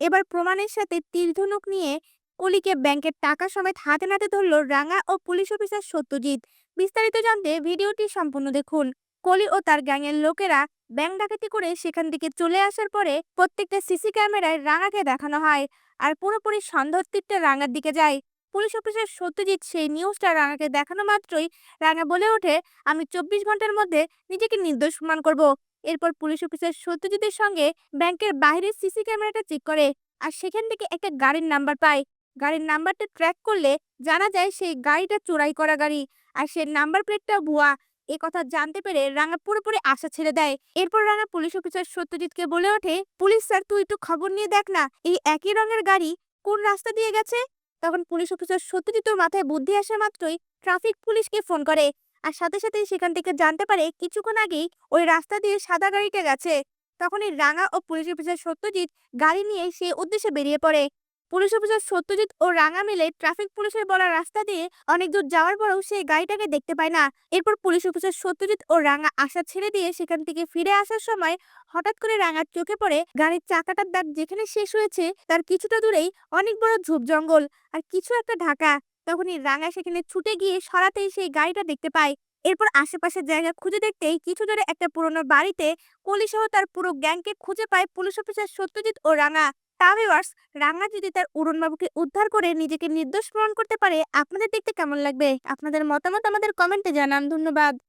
এবার প্রমাণের সাথে তীরধনুক নিয়ে কলিকে ব্যাংকের টাকা সমেত হাতে নাতে ধরল রাঙা ও পুলিশ অফিসার সত্যজিৎ। বিস্তারিত জানতে ভিডিওটি সম্পূর্ণ দেখুন। কলি ও তার গ্যাংয়ের লোকেরা ব্যাংক ডাকাতি করে সেখান থেকে চলে আসার পরে প্রত্যেকটা সিসি ক্যামেরায় রাঙাকে দেখানো হয় আর পুরোপুরি সন্দেহ রাঙার দিকে যায়। পুলিশ অফিসার সত্যজিৎ সেই নিউজটা রাঙাকে দেখানো মাত্রই রাঙা বলে ওঠে, আমি চব্বিশ ঘণ্টার মধ্যে নিজেকে নির্দোষ প্রমাণ করব। এরপর পুলিশ অফিসার সত্যজিতের সঙ্গে ব্যাংকের বাইরের সিসি ক্যামেরাটা চেক করে আর সেখান থেকে একটা গাড়ির নাম্বার পায়। গাড়ির নাম্বারটা ট্র্যাক করলে জানা যায় সেই গাড়িটা চোরাই করা গাড়ি আর সে নাম্বার প্লেটটা ভুয়া। এ কথা জানতে পেরে রাঙা পুরোপুরি আশা ছেড়ে দেয়। এরপর রাঙা পুলিশ অফিসার সত্যজিৎকে বলে ওঠে, পুলিশ স্যার, তুই একটু খবর নিয়ে দেখ না, এই একই রঙের গাড়ি কোন রাস্তা দিয়ে গেছে? তখন পুলিশ অফিসার সত্যজিতের মাথায় বুদ্ধি আসা মাত্রই ট্রাফিক পুলিশকে ফোন করে। আর সাথে সাথেই সেখান থেকে জানতে পারে কিছুক্ষণ আগেই ওই রাস্তা দিয়ে সাদা গাড়িটা গেছে। তখনই রাঙা ও পুলিশ অফিসার সত্যজিৎ গাড়ি নিয়ে সে উদ্দেশ্যে বেরিয়ে পড়ে। পুলিশ অফিসার সত্যজিৎ ও রাঙা মিলে ট্রাফিক পুলিশের বলা রাস্তা দিয়ে অনেক দূর যাওয়ার পরেও সেই গাড়িটাকে দেখতে পায় না। এরপর পুলিশ অফিসার সত্যজিৎ ও রাঙা আশা ছেড়ে দিয়ে সেখান থেকে ফিরে আসার সময় হঠাৎ করে রাঙার চোখে পড়ে গাড়ির চাকাটার দাগ যেখানে শেষ হয়েছে তার কিছুটা দূরেই অনেক বড় ঝোপ জঙ্গল আর কিছু একটা ঢাকা। তখনই রাঙা সেখানে ছুটে গিয়ে সরাতেই সেই গাড়িটা দেখতে পায়। এরপর আশেপাশের জায়গা খুঁজে দেখতেই কিছু দূরে একটা পুরনো বাড়িতে কলি সহ তার পুরো গ্যাংকে খুঁজে পায় পুলিশ অফিসার সত্যজিৎ ও রাঙা। টাভিওয়ার্স রাঙা যদি তার উড়নবাবুকে উদ্ধার করে নিজেকে নির্দোষ প্রমাণ করতে পারে, আপনাদের দেখতে কেমন লাগবে? আপনাদের মতামত আমাদের কমেন্টে জানান। ধন্যবাদ।